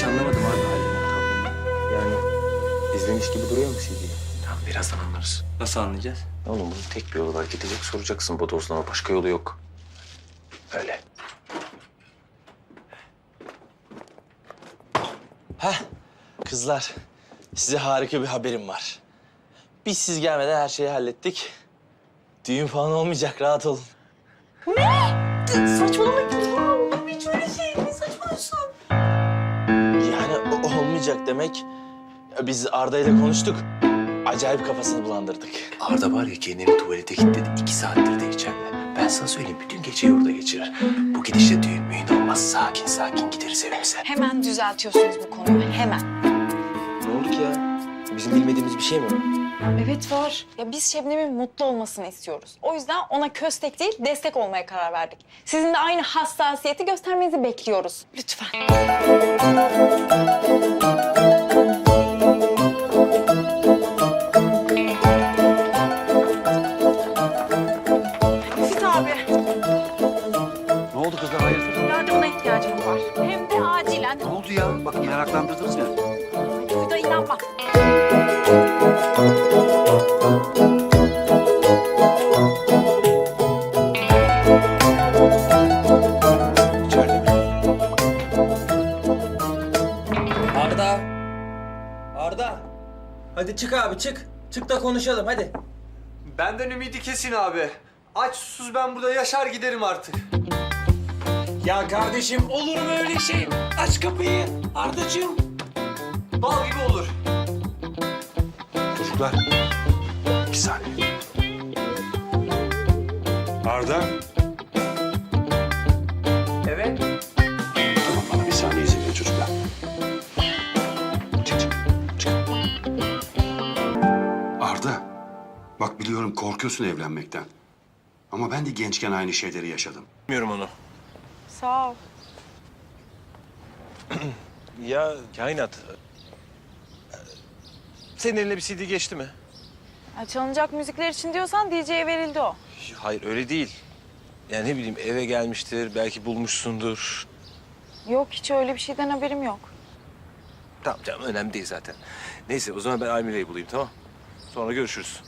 hiç anlamadım abi tavrını. Yani izlemiş gibi duruyor mu CD? Tamam birazdan anlarız. Nasıl anlayacağız? Oğlum bunun tek bir yolu var. Gidecek soracaksın bodozlama. Başka yolu yok. Öyle. Heh, kızlar. Size harika bir haberim var. Biz siz gelmeden her şeyi hallettik. Düğün falan olmayacak, rahat olun. Saçmalama olmayacak demek. Ya Biz Arda ile konuştuk. Acayip kafasını bulandırdık. Arda var ya kendini tuvalete kilitledi. iki saattir de içeride. Ben sana söyleyeyim bütün geceyi orada geçirir. Bu gidişle düğün müğün olmaz. Sakin sakin gideriz evimize. Hemen düzeltiyorsunuz bu konuyu. Hemen. Ne oldu ki ya? Bizim bilmediğimiz bir şey mi var? Evet var. Ya biz Şebnem'in mutlu olmasını istiyoruz. O yüzden ona köstek değil destek olmaya karar verdik. Sizin de aynı hassasiyeti göstermenizi bekliyoruz. Lütfen. Hadi çık abi çık. Çık da konuşalım hadi. Benden ümidi kesin abi. Aç susuz ben burada yaşar giderim artık. Ya kardeşim olur mu öyle şey? Aç kapıyı Ardacığım. Bal gibi olur. Çocuklar. Bir saniye. Arda. Evet. Korkuyorsun evlenmekten. Ama ben de gençken aynı şeyleri yaşadım. Bilmiyorum onu. Sağ ol. Ya kainat. Senin eline bir CD geçti mi? Ya çalınacak müzikler için diyorsan DJ'ye verildi o. Hayır öyle değil. Yani ne bileyim eve gelmiştir, belki bulmuşsundur. Yok hiç öyle bir şeyden haberim yok. Tamam canım önemli değil zaten. Neyse o zaman ben Almire'yi bulayım tamam. Sonra görüşürüz.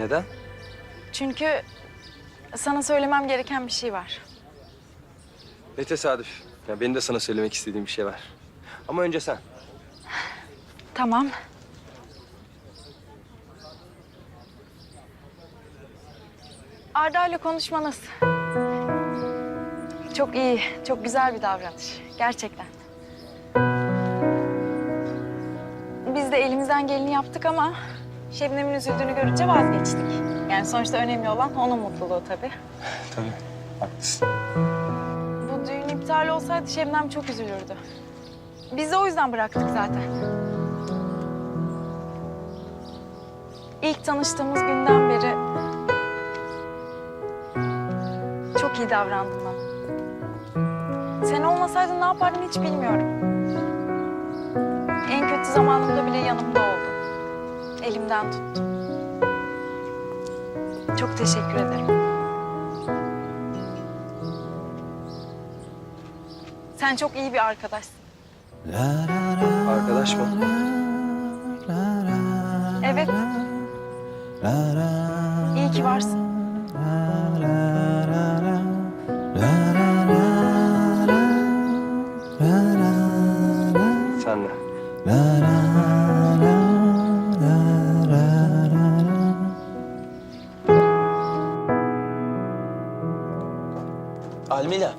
Neden? Çünkü sana söylemem gereken bir şey var. Ne tesadüf. Ya benim de sana söylemek istediğim bir şey var. Ama önce sen. Tamam. Arda ile konuşmanız çok iyi, çok güzel bir davranış. Gerçekten. Biz de elimizden geleni yaptık ama Şebnem'in üzüldüğünü görünce vazgeçtik. Yani sonuçta önemli olan onun mutluluğu tabii. Tabii. Haklısın. Bu düğün iptal olsaydı Şebnem çok üzülürdü. Biz de o yüzden bıraktık zaten. İlk tanıştığımız günden beri çok iyi davrandın bana. Sen olmasaydın ne yapardım hiç bilmiyorum. En kötü zamanımda bile yanımda oldun. Elimden tuttun. Çok teşekkür ederim. Sen çok iyi bir arkadaşsın. Arkadaş mı? Evet. İyi ki varsın. Camila.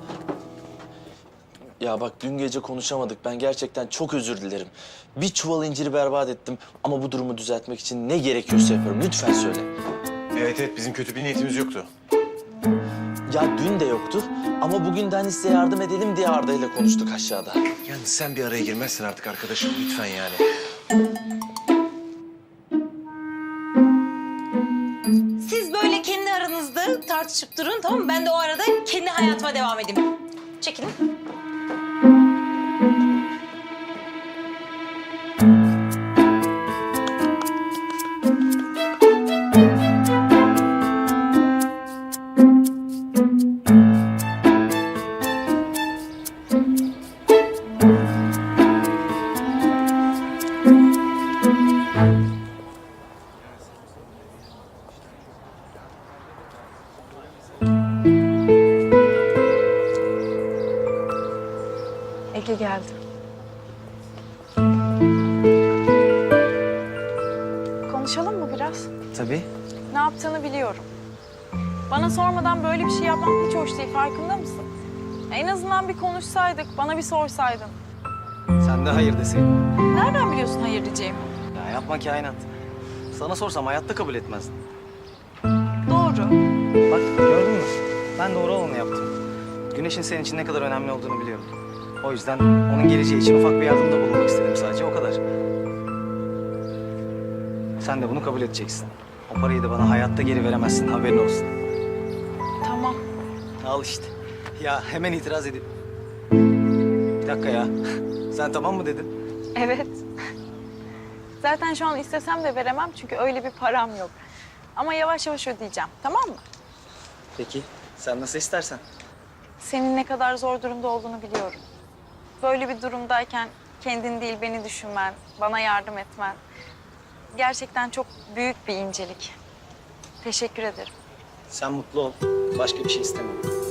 Ya bak dün gece konuşamadık. Ben gerçekten çok özür dilerim. Bir çuval inciri berbat ettim ama bu durumu düzeltmek için ne gerekiyorsa yapıyorum. Lütfen söyle. Evet evet bizim kötü bir niyetimiz yoktu. Ya dün de yoktu ama bugünden size yardım edelim diye Arda ile konuştuk aşağıda. Yani sen bir araya girmezsin artık arkadaşım lütfen yani. Siz böyle kendi aranızda tartışıp durun tamam mı? Ben de o ara hayatıma devam edeyim. Çekilin. Ege geldi. Konuşalım mı biraz? Tabii. Ne yaptığını biliyorum. Bana sormadan böyle bir şey yapmak hiç hoş değil. Farkında mısın? En azından bir konuşsaydık, bana bir sorsaydın. Sen de hayır deseydin. Nereden biliyorsun hayır diyeceğimi? Ya yapma kainat. Sana sorsam hayatta kabul etmezdin. Doğru. Bak gördün mü? Ben doğru olanı yaptım. Güneşin senin için ne kadar önemli olduğunu biliyorum. O yüzden onun geleceği için ufak bir yardımda bulunmak istedim sadece o kadar. Sen de bunu kabul edeceksin. O parayı da bana hayatta geri veremezsin haberin olsun. Tamam. Al işte. Ya hemen itiraz edip. Bir dakika ya. Sen tamam mı dedin? Evet. Zaten şu an istesem de veremem çünkü öyle bir param yok. Ama yavaş yavaş ödeyeceğim, tamam mı? Peki. Sen nasıl istersen. Senin ne kadar zor durumda olduğunu biliyorum. Böyle bir durumdayken kendin değil beni düşünmen, bana yardım etmen... ...gerçekten çok büyük bir incelik. Teşekkür ederim. Sen mutlu ol. Başka bir şey istemiyorum.